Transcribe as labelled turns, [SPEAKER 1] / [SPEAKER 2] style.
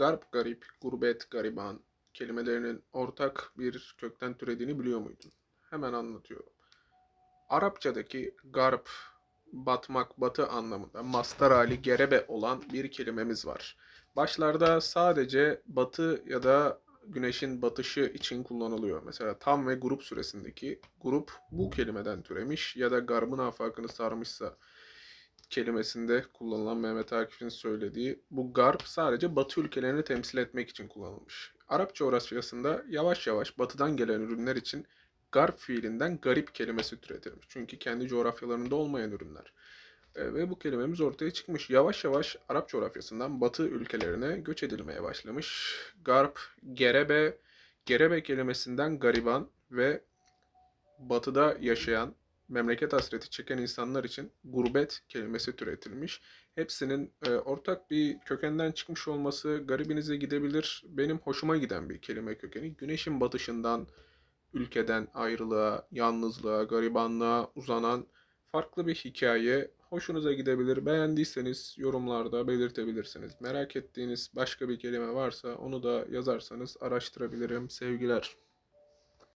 [SPEAKER 1] garp, garip, gurbet, gariban kelimelerinin ortak bir kökten türediğini biliyor muydun? Hemen anlatıyorum. Arapçadaki garp, batmak, batı anlamında mastar hali gerebe olan bir kelimemiz var. Başlarda sadece batı ya da güneşin batışı için kullanılıyor. Mesela tam ve grup süresindeki grup bu kelimeden türemiş ya da garbın afakını sarmışsa kelimesinde kullanılan Mehmet Akif'in söylediği bu garp sadece batı ülkelerini temsil etmek için kullanılmış. Arap coğrafyasında yavaş yavaş batıdan gelen ürünler için garp fiilinden garip kelimesi türetilmiş. Çünkü kendi coğrafyalarında olmayan ürünler. E, ve bu kelimemiz ortaya çıkmış. Yavaş yavaş Arap coğrafyasından Batı ülkelerine göç edilmeye başlamış. Garp, gerebe, gerebe kelimesinden gariban ve Batı'da yaşayan, memleket hasreti çeken insanlar için gurbet kelimesi türetilmiş. Hepsinin e, ortak bir kökenden çıkmış olması garibinize gidebilir. Benim hoşuma giden bir kelime kökeni. Güneşin batışından, ülkeden ayrılığa, yalnızlığa, garibanlığa uzanan farklı bir hikaye hoşunuza gidebilir. Beğendiyseniz yorumlarda belirtebilirsiniz. Merak ettiğiniz başka bir kelime varsa onu da yazarsanız araştırabilirim. Sevgiler.